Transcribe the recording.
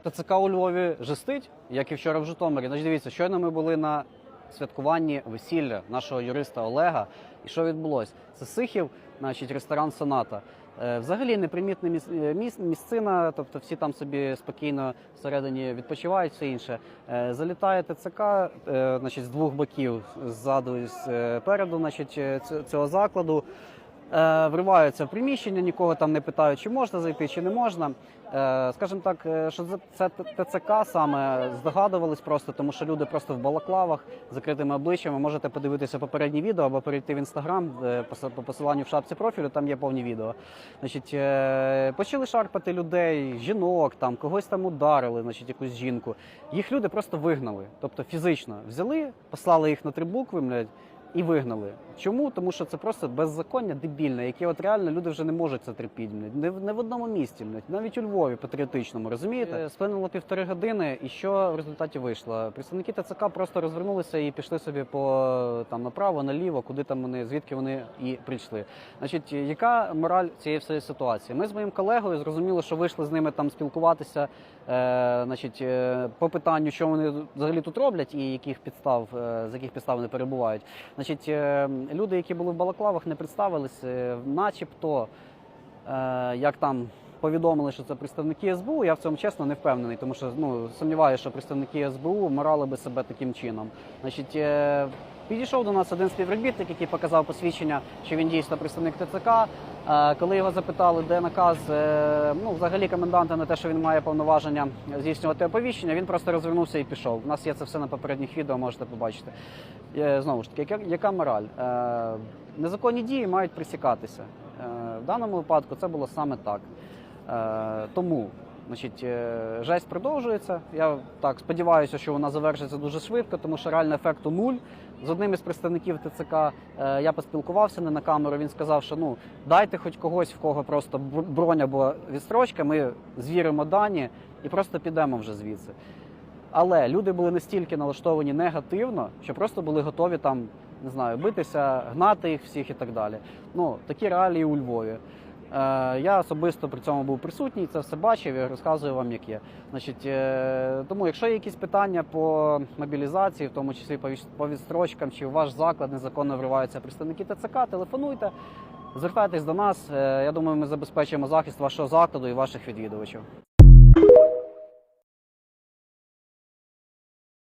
що, ТЦК у Львові жестить, як і вчора в Житомирі. Значить, дивіться, щойно ми були на святкуванні весілля нашого юриста Олега. І що відбулося? Це Сихів, значить, ресторан Соната. Е, Взагалі непримітна е, міс- місцина, тобто всі там собі спокійно всередині відпочивають, все інше. Е, Залітає ТЦК значить, з двох боків, ззаду і спереду значить, цього закладу. Е, Вриваються в приміщення, нікого там не питають, чи можна зайти, чи не можна. Е, Скажімо так, е, що це ТЦК саме здогадувались просто, тому що люди просто в балаклавах з закритими обличчями. Можете подивитися попередні відео або перейти в інстаграм по посиланню в шапці профілю, там є повні відео. Значить, почали шарпати людей, жінок, там когось там ударили, значить, якусь жінку. Їх люди просто вигнали, тобто фізично взяли, послали їх на три букви, блядь, і вигнали. Чому? Тому що це просто беззаконня дебільне, яке от реально люди вже не можуть це терпіти. Не, не в одному місті, навіть у Львові патріотичному, розумієте? Е, Сплинуло півтори години, і що в результаті вийшло? Представники ТЦК просто розвернулися і пішли собі по там направо, наліво, куди там вони, звідки вони і прийшли. Значить, яка мораль цієї всієї ситуації? Ми з моїм колегою зрозуміли, що вийшли з ними там спілкуватися, е, значить, е, по питанню, що вони взагалі тут роблять і яких підстав, е, з яких підстав вони перебувають. Значить, е, люди, які були в балаклавах, не представились, е, начебто, е, як там. Повідомили, що це представники СБУ. Я в цьому чесно не впевнений, тому що ну сумніваюся, що представники СБУ морали би себе таким чином. Значить, підійшов до нас один співробітник, який показав посвідчення, що він дійсно представник ТЦК. Е, коли його запитали, де наказ, е, ну взагалі коменданта на те, що він має повноваження здійснювати оповіщення, він просто розвернувся і пішов. У нас є це все на попередніх відео, можете побачити. Е, Знову ж таки, яка, мораль? Незаконні дії мають присікатися. В даному випадку це було саме так. Тому значить, е, жесть продовжується. Я так сподіваюся, що вона завершиться дуже швидко, тому що реально ефекту нуль. З одним із представників ТЦК е, я поспілкувався не на камеру. Він сказав, що ну дайте хоч когось, в кого просто бр- бронь або відстрочка, ми звіримо дані і просто підемо вже звідси. Але люди були настільки налаштовані негативно, що просто були готові там, не знаю, битися, гнати їх всіх і так далі. Ну, такі реалії у Львові. Е, я особисто при цьому був присутній, це все бачив і розказую вам, як є. Значить, е, тому, якщо є якісь питання по мобілізації, в тому числі по відстрочкам, чи в ваш заклад незаконно вриваються представники ТЦК, телефонуйте, звертайтесь до нас. Е, я думаю, ми забезпечимо захист вашого закладу і ваших відвідувачів.